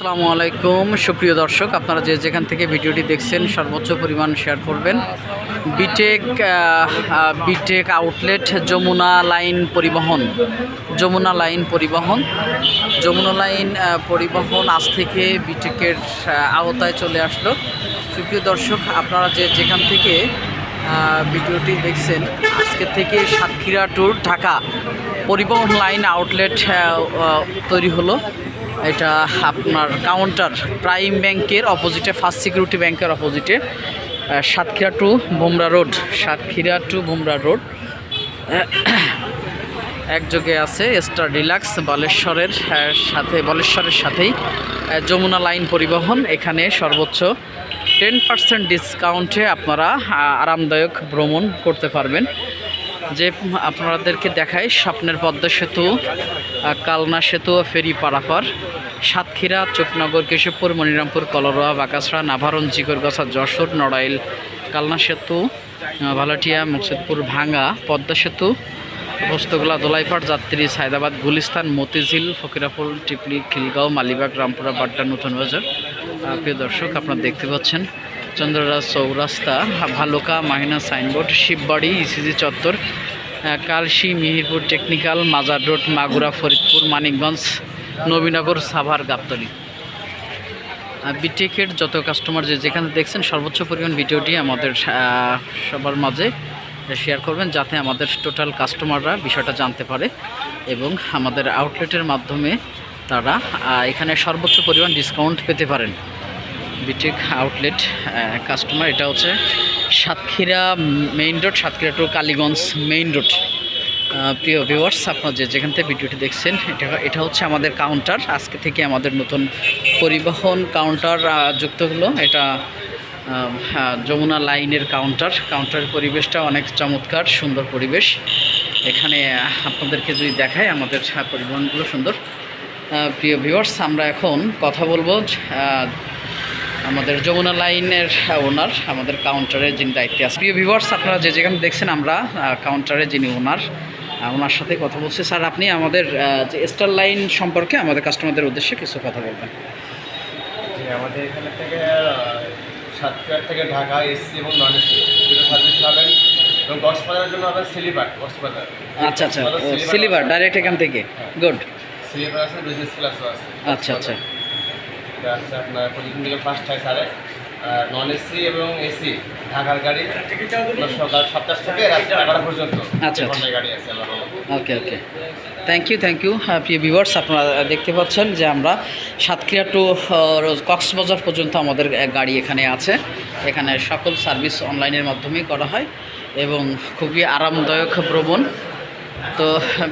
আসসালামু আলাইকুম। সুপ্রিয় দর্শক, আপনারা যে যেখান থেকে ভিডিওটি দেখছেন, সর্বোচ্চ পরিমাণ শেয়ার করবেন। Btech Btech outlet Jamuna line Paribahan. Jamuna line পরিবহন। যমুনা লাইন পরিবহন আজ থেকে বিটেকের আওতায় চলে আসলো। সুপ্রিয় দর্শক, আপনারা যে যেখান থেকে ভিডিওটি দেখছেন, আজকে থেকে সাতক্ষীরা ট্যুর ঢাকা পরিবহন লাইন আউটলেট তৈরি হলো। এটা আপনার কাউন্টার প্রাইম ব্যাংকের অপোজিটে ফার্স্ট সিকিউরিটি ব্যাংকের অপোজিটে Satkhira to Bumra road Satkhira to Bumra road একযোগে আছে স্টার ডিলাক্স বালেশ্বরের সাথে, বলেশ্বরের সাথেই যমুনা লাইন পরিবহন, এখানে সর্বোচ্চ টেন পার্সেন্ট ডিসকাউন্টে আপনারা আরামদায়ক ভ্রমণ করতে পারবেন। যে আপনাদেরকে দেখাই, স্বপ্নের পদ্মা সেতু কালনা সেতু ফেরি পারাপার, সাতক্ষীরা, চোকনগর, কেশবপুর, মনিরামপুর কলরোয়া বাকাসড়া নাভারণ জিকরগাছা যশোর, নড়াইল, কালনা সেতু ভালাটিয়া, মুকসিদপুর, ভাঙ্গা, পদ্মা সেতু, বস্তুগুলা, দোলাইপাড়, যাত্রী, সায়দাবাদ, গুলিস্তান, মতিঝিল, ফকিরাপুর, টিপলি, খিলগাঁও, মালিবাগ, রামপুরা, বাড্ডা, নতুন বাজার। প্রিয় দর্শক, আপনারা দেখতে পাচ্ছেন চন্দ্ররাজ চৌরাস্তা, ভালুকা, মাহিনা সাইনবোর্ড, শিববাড়ি, ইসিজি চত্বর কালশি, মিহিরপুর টেকনিক্যাল, মাজার রোড, মাগুরা, ফরিদপুর, মানিকগঞ্জ, নবীনগর, সাভার, গাবতলী। বিটেকের যত কাস্টমার যে যেখানে দেখছেন, সর্বোচ্চ পরিমাণ ভিডিওটি আমাদের সবার মাঝে শেয়ার করবেন, যাতে আমাদের টোটাল কাস্টমাররা বিষয়টা জানতে পারে এবং আমাদের আউটলেটের মাধ্যমে তারা এখানে সর্বোচ্চ পরিমাণ ডিসকাউন্ট পেতে পারেন। বিটেক আউটলেট কাস্টমার এটা হচ্ছে Satkhira main road Satkhira to Kaliganj main road প্রিয় ভিউয়ার্স আপনার যে যেখান থেকে ভিডিওটি দেখছেন, এটা এটা হচ্ছে আমাদের কাউন্টার আজকে থেকে আমাদের নতুন পরিবহন কাউন্টার যুক্ত হলো। এটা যমুনা লাইনের কাউন্টার কাউন্টারের পরিবেশটা অনেক চমৎকার, সুন্দর পরিবেশ। এখানে আপনাদেরকে যদি দেখায় আমাদের পরিবহনগুলো সুন্দর। প্রিয় ভিউয়ার্স আমরা এখন কথা বলব আমাদের যমুনা লাইনের ওনার আমাদের কাউন্টারে যিনি দায়িত্বে আছে প্রিয় ভিভার্স আপনারা যে যেখানে দেখছেন আমরা কাউন্টারে যিনি ওনার ওনার সাথে কথা বলছি। স্যার আপনি আমাদের যে স্টার লাইন সম্পর্কে আমাদের কাস্টমারদের উদ্দেশ্যে কিছু কথা বলবেন। আমাদের এখানে থেকে সাতক্ষীরা থেকে ঢাকা এসি এবং নন এসি দুটো সার্ভিস পাবেন এবং কক্সবাজারের জন্য হবে সিলিপার কক্সবাজার আচ্ছা আচ্ছা সিলিভার ডাইরেক্ট এখান থেকে। গুড সিলিপার আছে বিজনেস ক্লাসও আছে। আচ্ছা আচ্ছা। আছে আপনার প্রতিদিন থেকে পাঁচটায় সাড়ে আর নন এসি এবং এসি ঢাকার গাড়ি সকাল সাতটা থেকে রাত্রি এগারোটা পর্যন্ত। আচ্ছা, আচ্ছা। গাড়ি আছে okay okay thank you thank you প্রিয় ভিউয়ার্স আপনারা দেখতে পাচ্ছেন যে আমরা সাতক্ষীরা টু কক্সবাজার পর্যন্ত আমাদের গাড়ি এখানে আছে। এখানে সকল সার্ভিস অনলাইনের মাধ্যমেই করা হয় এবং খুবই আরামদায়ক ভ্রমণ। তো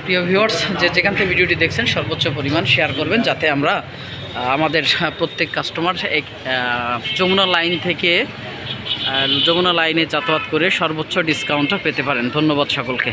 প্রিয় ভিউয়ার্স, যে যেখান থেকে ভিডিওটি দেখছেন, সর্বোচ্চ পরিমাণ শেয়ার করবেন যাতে আমরা আমাদের প্রত্যেক কাস্টমার এক যমুনা লাইন থেকে যমুনা লাইনে যাতায়াত করে সর্বোচ্চ ডিসকাউন্টটা পেতে পারেন। ধন্যবাদ সকলকে।